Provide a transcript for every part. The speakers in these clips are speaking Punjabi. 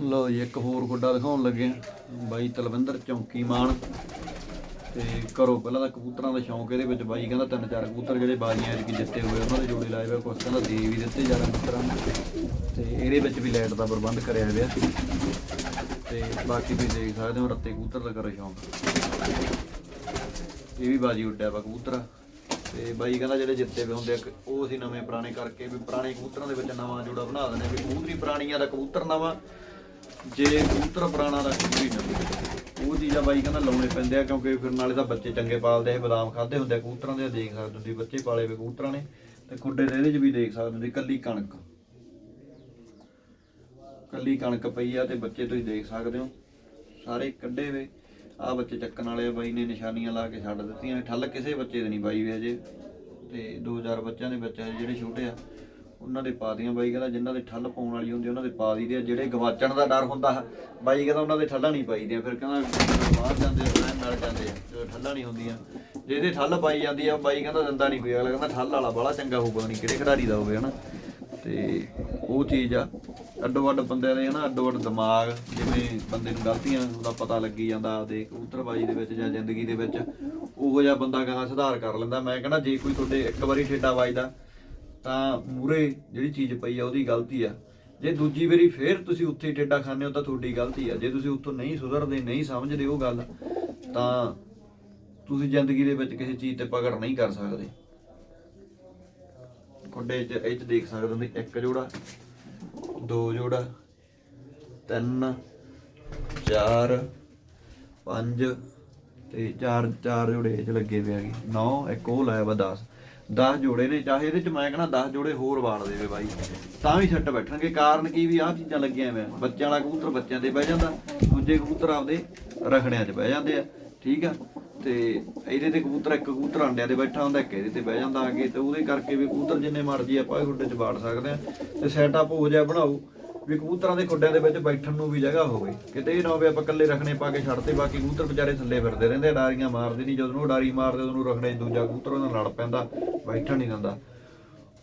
ਲਓ ਜੀ ਇੱਕ ਹੋਰ ਗੁੱਡਾ ਦਿਖਾਉਣ ਲੱਗੇ ਆ ਬਾਈ ਤਲਵਿੰਦਰ ਚੌਂਕੀ ਮਾਨ। ਤੇ ਕਰੋ ਪਹਿਲਾਂ ਤਾਂ ਕਬੂਤਰਾਂ ਦਾ ਸ਼ੌਂਕ ਇਹਦੇ ਵਿੱਚ ਬਾਈ ਕਹਿੰਦਾ ਤਿੰਨ ਚਾਰ ਕਬੂਤਰ ਜਿਹੜੇ ਬਾਜੀਆਂ ਐਤਕੀ ਜਿੱਤੇ ਹੋਏ ਉਹਨਾਂ ਦੇ ਜੋੜੇ ਲਾਏ ਹੋਏ ਕੁਛ ਕਹਿੰਦਾ ਦੇ ਵੀ ਦਿੱਤੇ ਯਾਰਾਂ ਮਿੱਤਰਾਂ ਨੂੰ। ਤੇ ਇਹਦੇ ਵਿੱਚ ਵੀ ਲਾਈਟ ਦਾ ਪ੍ਰਬੰਧ ਕਰਿਆ ਹੋਇਆ। ਤੇ ਬਾਕੀ ਤੁਸੀਂ ਦੇਖ ਸਕਦੇ ਹੋ ਰੱਤੇ ਕਬੂਤਰ ਦਾ ਕਰੋ ਸ਼ੌਂਕ। ਇਹ ਵੀ ਬਾਜੀ ਉੱਡਿਆ ਵਾ ਕਬੂਤਰ। ਤੇ ਬਾਈ ਕਹਿੰਦਾ ਜਿਹੜੇ ਜਿੱਤੇ ਵੇ ਹੁੰਦੇ ਆ, ਉਹ ਅਸੀਂ ਨਵੇਂ ਪੁਰਾਣੇ ਕਰਕੇ ਵੀ ਪੁਰਾਣੇ ਕਬੂਤਰਾਂ ਦੇ ਵਿੱਚ ਨਵਾਂ ਜੋੜਾ ਬਣਾ ਦਿੰਦੇ ਆ ਵੀ ਕਬੂਤਰੀ ਪੁਰਾਣੀਆਂ ਦਾ ਕਬੂਤਰ ਨਵਾਂ। ਜੇ ਕਬੂਤਰ ਪੁਰਾਣਾ ਦਾ ਕਬੂਤਰੀ ਨਵੀਂ ਉਹ ਚੀਜ਼ਾਂ ਬਾਈ ਕਹਿੰਦਾ ਲਾਉਣੇ ਪੈਂਦੇ ਆ, ਕਿਉਂਕਿ ਫਿਰ ਨਾਲੇ ਤਾਂ ਬੱਚੇ ਚੰਗੇ ਪਾਲਦੇ ਆ, ਬਦਾਮ ਖਾਦੇ ਹੁੰਦੇ ਕਬੂਤਰਾਂ ਦੇ ਦੇਖ ਸਕਦੇ ਤੁਸੀਂ ਬੱਚੇ ਪਾਲੇ ਵੇ ਕਬੂਤਰਾਂ ਨੇ, ਤੇ ਖੁੱਡੇ ਦੇ ਇਹਦੇ 'ਚ ਵੀ ਦੇਖ ਸਕਦੇ ਤੁਸੀਂ ਕੱਲੀ ਕਣਕ। ਕੱਲੀ ਕਣਕ ਪਈ ਆ ਤੇ ਬੱਚੇ ਤੁਸੀਂ ਦੇਖ ਸਕਦੇ ਹੋ, ਸਾਰੇ ਕੱਢੇ ਵੇ। ਆ ਬੱਚੇ ਚੱਕਣ ਵਾਲੇ ਆ, ਬਾਈ ਨੇ ਨਿਸ਼ਾਨੀਆਂ ਲਾ ਕੇ ਛੱਡ ਦਿੱਤੀਆਂ ਠੱਲ ਕਿਸੇ ਬੱਚੇ ਦੇ ਨਹੀਂ ਬਾਈ ਵੇ ਅਜੇ ਤੇ 2000 ਬੱਚਿਆਂ ਦੇ ਬੱਚੇ ਜਿਹੜੇ ਛੋਟੇ ਆ ਉਹਨਾਂ ਦੇ ਪਾ ਦੀਆਂ ਬਾਈ ਕਹਿੰਦਾ ਜਿਨ੍ਹਾਂ ਦੇ ਠੱਲ ਪਾਉਣ ਵਾਲੀ ਹੁੰਦੀ ਉਹਨਾਂ ਦੇ ਪਾ ਦਈਦੇ ਆ। ਜਿਹੜੇ ਗਵਾਚਣ ਦਾ ਡਰ ਹੁੰਦਾ ਬਾਈ ਕਹਿੰਦਾ ਉਹਨਾਂ ਦੇ ਠੱਲਾਂ ਨਹੀਂ ਪਾਈਦੀਆਂ। ਫਿਰ ਕਹਿੰਦਾ ਬਾਹਰ ਜਾਂਦੇ ਆ ਮਿਲ ਜਾਂਦੇ ਆ, ਜਦੋਂ ਠੱਲਾਂ ਨਹੀਂ ਹੁੰਦੀਆਂ। ਜਿਹਦੇ ਠੱਲ ਪਾਈ ਜਾਂਦੀ ਆ ਬਾਈ ਕਹਿੰਦਾ ਦੰਦਾ ਨਹੀਂ ਕੋਈ। ਅਗਲਾ ਕਹਿੰਦਾ ਠੱਲ ਵਾਲਾ ਬੜਾ ਚੰਗਾ ਹੋਊਗਾ, ਨਹੀਂ ਕਿਹੜੇ ਖਿਡਾਰੀ ਦਾ ਹੋਵੇ, ਹਨਾ? ਤੇ ਉਹ ਚੀਜ਼ ਆ ਅੱਡੋ ਅੱਡ ਬੰਦਿਆਂ ਦੇ, ਹਨਾ? ਅੱਡੋ ਅੱਡ ਦਿਮਾਗ, ਜਿਵੇਂ ਬੰਦੇ ਨੂੰ ਗਲਤੀਆਂ ਦਾ ਪਤਾ ਲੱਗੀ ਜਾਂਦਾ ਆਪਦੇ ਕਬੂਤਰਬਾਜੀ ਦੇ ਵਿੱਚ ਜਾਂ ਜ਼ਿੰਦਗੀ ਦੇ ਵਿੱਚ, ਉਹੋ ਜਿਹਾ ਬੰਦਾ ਕਹਿੰਦਾ ਸੁਧਾਰ ਕਰ ਲੈਂਦਾ। ਮੈਂ ਕਹਿੰਦਾ ਜੇ ਕੋਈ ਤੁਹਾਡੇ ਇੱਕ ਵਾਰੀ ਠੇਡਾ ਵੱਜਦਾ ਤਾਂ ਮੂਰੇ ਜਿਹੜੀ ਚੀਜ਼ ਪਈ ਆ, ਉਹਦੀ ਗਲਤੀ ਆ। ਜੇ ਦੂਜੀ ਵਾਰੀ ਫੇਰ ਤੁਸੀਂ ਉੱਥੇ ਹੀ ਠੇਡਾ ਖਾਂਦੇ ਹੋ, ਤਾਂ ਤੁਹਾਡੀ ਗਲਤੀ ਆ। ਜੇ ਤੁਸੀਂ ਉੱਥੋਂ ਨਹੀਂ ਸੁਧਰਦੇ, ਨਹੀਂ ਸਮਝਦੇ ਉਹ ਗੱਲ, ਤਾਂ ਤੁਸੀਂ ਜ਼ਿੰਦਗੀ ਦੇ ਵਿੱਚ ਕਿਸੇ ਚੀਜ਼ ਤੇ ਪਕੜ ਨਹੀਂ ਕਰ ਸਕਦੇ। ਕੋਡੇ ਚ, ਇਹ ਚ ਦੇਖ ਸਕਦੇ ਹੋ ਤੁਸੀਂ, ਇੱਕ ਜੋੜਾ, ਦੋ ਜੋੜਾ, ਤਿੰਨ, ਚਾਰ, ਪੰਜ, ਤੇ ਚਾਰ ਚਾਰ ਜੋੜੇ ਇਹ ਚ ਲੱਗੇ ਪਏ ਹੈਗੇ। 9 ਇੱਕ ਉਹ ਲਾਇਆ ਵਾ 10 10 ਜੋੜੇ ਨੇ, ਚਾਹੇ ਇਹਦੇ ਚ ਮੈਂ ਕਹਣਾ 10 ਜੋੜੇ ਹੋਰ ਵਾੜ ਦੇਵੇ ਬਾਈ। ਤਾਂ ਵੀ ਛੱਟ ਬੈਠਣਗੇ, ਕਾਰਨ ਕੀ ਵੀ ਆਹ ਚੀਜ਼ਾਂ ਲੱਗੀਆਂ ਹੋਈਆਂ। ਬੱਚਿਆਂ ਵਾਲਾ ਕਬੂਤਰ ਬੱਚਿਆਂ ਤੇ ਬਹਿ ਜਾਂਦਾ, ਦੂਜੇ ਕਬੂਤਰ ਆਪਦੇ ਰਖੜਿਆਂ 'ਚ ਬਹਿ ਜਾਂਦੇ ਆ, ਠੀਕ ਆ? ਤੇ ਇਹਦੇ ਤੇ ਕਬੂਤਰ, ਇੱਕ ਕਬੂਤਰ ਅੰਡਿਆਂ ਤੇ ਬੈਠਾ ਹੁੰਦਾ, ਇੱਕ ਇਹਦੇ ਤੇ ਬਹਿ ਜਾਂਦਾ ਆ ਕੇ ਤੇ ਉਹਦੇ ਕਰਕੇ ਵੀ ਕਬੂਤਰ ਜਿੰਨੇ ਮਰਜ਼ੀ ਆਪਾਂ ਇਹ ਖੁੱਡੇ 'ਚ ਬਾੜ ਸਕਦੇ ਆ, ਤੇ ਸੈਟਅਪ ਹੋ ਜਾ ਬਣਾਓ। ਵੀ ਕਬੂਤਰਾਂ ਦੇ ਖੁੱਡਿਆਂ ਦੇ ਵਿੱਚ ਬੈਠਣ ਨੂੰ ਵੀ ਜਗ੍ਹਾ ਹੋਵੇ। ਕਿਤੇ ਇਹ ਨਾ ਹੋਵੇ ਆਪਾਂ ਇਕੱਲੇ ਰੱਖਣੇ ਪਾ ਕੇ ਛੱਡਤੇ ਬਾਕੀ ਕਬੂਤਰ ਵਿਚਾਰੇ ਥੱਲੇ ਫਿਰਦੇ ਰਹਿੰਦੇ ਆ, ਡਾਰੀਆਂ ਮਾਰਦੇ ਨਹੀਂ ਜਦੋਂ ਉਹ ਡਾਰੀ ਮਾਰਦੇ ਉਹਨੂੰ ਰੱਖਣੇ ਦੂਜਾ ਕਬੂਤਰ ਉਹਦੇ ਨਾਲ ਲੜ ਪੈਂਦਾ ਬੈਠਣ ਨਹੀਂ ਦਿੰਦਾ।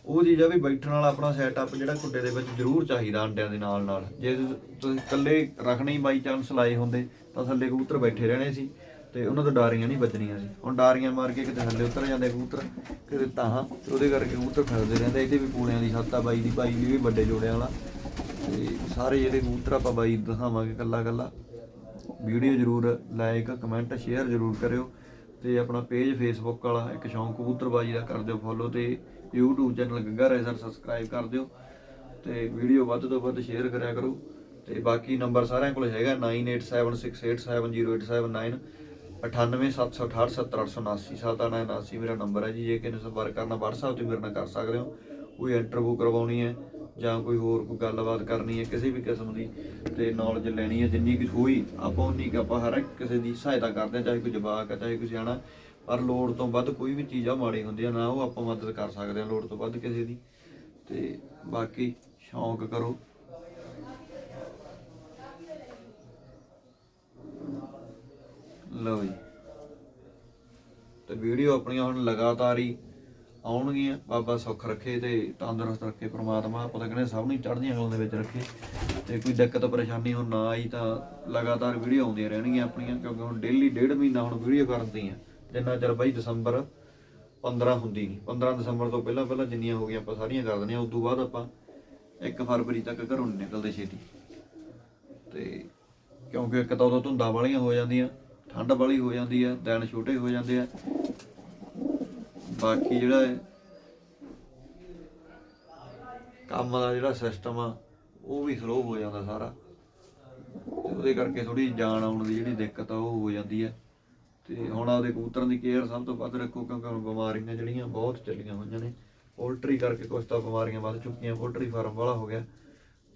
ਉਹ ਚੀਜ਼ ਆ ਵੀ ਬੈਠਣ ਵਾਲਾ ਆਪਣਾ ਸੈਟਅਪ ਜਿਹੜਾ ਖੁੱਡੇ ਦੇ ਵਿੱਚ ਜ਼ਰੂਰ ਚਾਹੀਦਾ ਅੰਡਿਆਂ ਦੇ ਨਾਲ ਨਾਲ। ਜੇ ਤੁਸੀਂ ਇਕੱਲੇ ਰੱਖਣੇ ਹੀ ਬਾਈ ਚਾਂਸ ਲਾਏ ਹੁੰਦੇ ਤਾਂ ਥੱਲੇ ਕਬੂਤਰ ਬੈਠੇ ਰਹਿਣੇ ਸੀ ਤੇ ਉਹਨਾਂ ਤੋਂ ਡਾਰੀਆਂ ਨਹੀਂ ਬਚਣੀਆਂ ਸੀ। ਹੁਣ ਡਾਰੀਆਂ ਮਾਰ ਕੇ ਕਿਤੇ ਥੱਲੇ ਉਤਰ ਜਾਂਦੇ ਕਬੂਤਰ ਕਿਤੇ ਤਾਂ ਤੇ ਉਹਦੇ ਕਰਕੇ ਕਬੂਤਰ ਫਿਰਦੇ ਰਹਿੰਦੇ ਇਹਦੇ ਵੀ ਪੂਲਿਆਂ ਦੀ ਛੱਤ ਆ ਬਾਈ ਦੀ ਬਾਈ ਵੀ ਵੱਡੇ ਜੋੜਿਆਂ ਵਾਲਾ। ਤੇ ਸਾਰੇ ਜਿਹੜੇ ਕਬੂਤਰ ਆਪਾਂ ਬਾਈ ਦਿਖਾਵਾਂਗੇ ਕੱਲਾ ਕੱਲਾ ਵੀਡੀਓ ਜਰੂਰ ਲਾਈਕ ਕਮੈਂਟ ਸ਼ੇਅਰ ਜਰੂਰ ਕਰਿਓ ਤੇ ਆਪਣਾ ਪੇਜ ਫੇਸਬੁੱਕ ਵਾਲਾ ਇੱਕ ਸ਼ੌਂਕ ਕਬੂਤਰਬਾਜੀ ਦਾ ਕਰ ਦਿਓ ਫੋਲੋ ਤੇ YouTube channel Ganga Gagga racer subscribe ਕਰ ਦਿਓ ਤੇ ਵੀਡੀਓ ਵੱਧ ਤੋਂ ਵੱਧ ਸ਼ੇਅਰ ਕਰਿਆ ਕਰੋ ਤੇ ਬਾਕੀ ਨੰਬਰ ਸਾਰਿਆਂ ਕੋਲ ਹੈਗਾ 9876870879 9876870879 7779 ਮੇਰਾ ਨੰਬਰ ਹੈ ਜੀ ਜੇ ਕਿਸੇ ਨੂੰ ਸੰਪਰਕ ਕਰਨਾ WhatsApp ਤੇ ਮੇਰੇ ਨਾਲ ਕਰ ਸਕਦੇ ਹੋ ਕੋਈ ਇੰਟਰਵਿਊ ਕਰਵਾਉਣੀ ਹੈ ਜਾਂ ਕੋਈ ਹੋਰ ਕੋਈ ਗੱਲਬਾਤ ਕਰਨੀ ਹੈ ਕਿਸੇ ਵੀ ਕਿਸਮ ਦੀ ਤੇ ਨੌਲੇਜ ਲੈਣੀ ਹੈ, ਜਿੰਨੀ ਕੁ ਹੋਈ, ਆਪਾਂ ਉਨੀ ਕੁ ਆਪਾਂ ਹਰ ਇੱਕ ਕਿਸੇ ਦੀ ਸਹਾਇਤਾ ਕਰਦੇ ਹਾਂ, ਚਾਹੇ ਕੋਈ ਜਵਾਕ ਹੈ, ਚਾਹੇ ਕੋਈ ਸਿਆਣਾ ਪਰ ਲੋੜ ਤੋਂ ਵੱਧ ਕੋਈ ਵੀ ਚੀਜ਼ ਆ ਮਾੜੀ ਹੁੰਦੀ ਆ ਨਾ ਉਹ ਆਪਾਂ ਮਦਦ ਕਰ ਸਕਦੇ ਹਾਂ ਲੋੜ ਤੋਂ ਵੱਧ ਕਿਸੇ ਦੀ। ਤੇ ਬਾਕੀ ਸ਼ੌਂਕ ਕਰੋ। ਲਓ ਜੀ। ਤੇ ਵੀਡੀਓ ਆਪਣੀਆਂ ਹੁਣ ਲਗਾਤਾਰ ਹੀ ਆਉਣਗੀਆਂ, ਬਾਬਾ ਸੁੱਖ ਰੱਖੇ ਤੇ ਤੰਦਰੁਸਤ ਰੱਖੇ ਪ੍ਰਮਾਤਮਾ, ਆਪਾਂ ਤਾਂ ਕਹਿੰਦੇ ਸਭ ਨੂੰ ਚੜ੍ਹਦੀਆਂ ਗੱਲਾਂ ਦੇ ਵਿੱਚ ਰੱਖੇ। ਤੇ ਕੋਈ ਦਿੱਕਤ, ਪਰੇਸ਼ਾਨੀ ਹੁਣ ਨਾ ਆਈ ਤਾਂ ਲਗਾਤਾਰ ਵੀਡੀਓ ਆਉਂਦੀਆਂ ਰਹਿਣਗੀਆਂ ਆਪਣੀਆਂ, ਕਿਉਂਕਿ ਹੁਣ ਡੇਲੀ ਡੇਢ ਮਹੀਨਾ ਹੁਣ ਵੀਡੀਓ ਕਰਦੀ ਆ। ਜਿੰਨਾ ਚਿਰ ਬਾਈ ਦਸੰਬਰ 15 ਹੁੰਦੀ ਨਹੀਂ 15 ਦਸੰਬਰ ਤੋਂ ਪਹਿਲਾਂ ਪਹਿਲਾਂ ਜਿੰਨੀਆਂ ਹੋ ਗਈਆਂ ਆਪਾਂ ਸਾਰੀਆਂ ਕਰ ਦਿੰਦੇ ਆ ਉਸ ਤੋਂ ਬਾਅਦ ਆਪਾਂ 1 ਫਰਵਰੀ ਤੱਕ ਘਰੋਂ ਨਹੀਂ ਨਿਕਲਦੇ ਛੇਤੀ। ਤੇ ਕਿਉਂਕਿ ਇੱਕ ਤਾਂ ਉਦੋਂ ਧੁੰਦਾਂ ਵਾਲੀਆਂ ਹੋ ਜਾਂਦੀਆਂ, ਠੰਡ ਵਾਲੀ ਹੋ ਜਾਂਦੀ ਆ, ਦਿਨ ਛੋਟੇ ਹੋ ਜਾਂਦੇ ਆ ਬਾਕੀ ਜਿਹੜਾ ਹੈ ਕੰਮ ਦਾ ਜਿਹੜਾ ਸਿਸਟਮ ਆ, ਉਹ ਵੀ ਸਲੋ ਹੋ ਜਾਂਦਾ ਸਾਰਾ। ਤੇ ਉਹਦੇ ਕਰਕੇ ਥੋੜੀ ਜਾਨ ਆਉਣ ਦੀ ਜਿਹੜੀ ਦਿੱਕਤ ਆ, ਉਹ ਹੋ ਜਾਂਦੀ ਹੈ ਤੇ ਹੁਣ ਆਪਦੇ ਕਬੂਤਰਾਂ ਦੀ ਕੇਅਰ ਸਭ ਤੋਂ ਵੱਧ ਰੱਖੋ, ਕਿਉਂਕਿ ਹੁਣ ਬਿਮਾਰੀਆਂ ਜਿਹੜੀਆਂ ਬਹੁਤ ਚੱਲੀਆਂ ਹੋਈਆਂ ਨੇ। ਪੋਲਟਰੀ ਕਰਕੇ ਕੁਝ ਤਾਂ ਬਿਮਾਰੀਆਂ ਵੱਧ ਚੁੱਕੀਆਂ ਪੋਲਟਰੀ ਫਾਰਮ ਵਾਲਾ ਹੋ ਗਿਆ।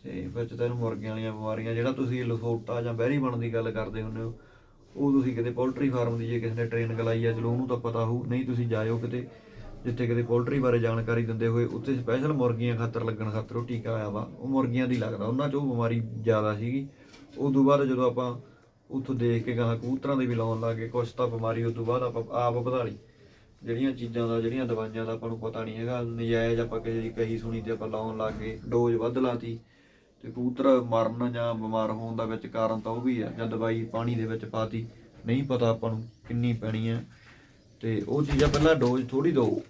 ਤੇ ਵਿੱਚ ਤਾਂ ਇਹਨੂੰ ਮੁਰਗੀਆਂ ਵਾਲੀਆਂ ਬਿਮਾਰੀਆਂ, ਜਿਹੜਾ ਤੁਸੀਂ ਲਸੋਟਾ ਜਾਂ ਬਹਿਰੀ ਬਣਨ ਦੀ ਗੱਲ ਕਰਦੇ ਹੁੰਦੇ ਹੋ ਉਹ ਤੁਸੀਂ ਕਿਤੇ ਪੋਲਟਰੀ ਫਾਰਮ ਦੀ ਜੇ ਕਿਸੇ ਨੇ ਟ੍ਰੇਨ ਲਾਈ ਆ, ਚਲੋ ਉਹਨੂੰ ਤਾਂ ਪਤਾ ਹੋਊ, ਨਹੀਂ ਤੁਸੀਂ ਜਾਇਓ ਕਿਤੇ, ਜਿੱਥੇ ਕਿਤੇ ਪੋਲਟਰੀ ਬਾਰੇ ਜਾਣਕਾਰੀ ਦਿੰਦੇ ਹੋਏ, ਉੱਥੇ ਸਪੈਸ਼ਲ ਮੁਰਗੀਆਂ ਖਾਤਰ ਲੱਗਣ ਖਾਤਰ ਉਹ ਟੀਕਾ ਆਇਆ ਵਾ, ਉਹ ਮੁਰਗੀਆਂ ਦੀ ਲੱਗਦਾ, ਉਹਨਾਂ 'ਚ ਉਹ ਬਿਮਾਰੀ ਜ਼ਿਆਦਾ ਸੀਗੀ। ਉਸ ਤੋਂ ਬਾਅਦ ਜਦੋਂ ਆਪਾਂ ਉੱਥੋਂ ਦੇਖ ਕੇ ਗਾਂ ਕਬੂਤਰਾਂ ਦੇ ਵੀ ਲਾਉਣ ਲੱਗੇ ਕੁਛ ਤਾਂ ਬਿਮਾਰੀ ਉਸ ਤੋਂ ਬਾਅਦ ਆਪਾਂ ਆਪ ਵਧਾ ਲਈ। ਜਿਹੜੀਆਂ ਚੀਜ਼ਾਂ ਦਾ, ਜਿਹੜੀਆਂ ਦਵਾਈਆਂ ਦਾ ਆਪਾਂ ਨੂੰ ਪਤਾ ਨਹੀਂ ਹੈਗਾ, ਨਜਾਇਜ਼ ਆਪਾਂ ਕਿਸੇ ਦੀ ਕਹੀ ਸੁਣੀ ਤੇ ਆਪਾਂ ਲਾਉਣ ਲੱਗ ਗਏ, ਡੋਜ਼ ਵੱਧ ਲਾਤੀ। ਤੇ ਕਬੂਤਰ ਮਰਨ ਜਾਂ ਬਿਮਾਰ ਹੋਣ ਦਾ ਵਿੱਚ ਕਾਰਨ ਤਾਂ ਉਹ ਵੀ ਆ, ਜਾਂ ਦਵਾਈ ਪਾਣੀ ਦੇ ਵਿੱਚ ਪਾਤੀ, ਨਹੀਂ ਪਤਾ ਆਪਾਂ ਨੂੰ ਕਿੰਨੀ ਪੈਣੀ ਹੈ ਤੇ ਉਹ ਚੀਜ਼ਾਂ ਪਹਿਲਾਂ ਡੋਜ਼ ਥੋੜੀ ਦਿਓ।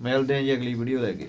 ਮਿਲਦੇ ਹਾਂ ਜੀ ਅਗਲੀ ਵੀਡੀਓ ਲੈ ਕੇ।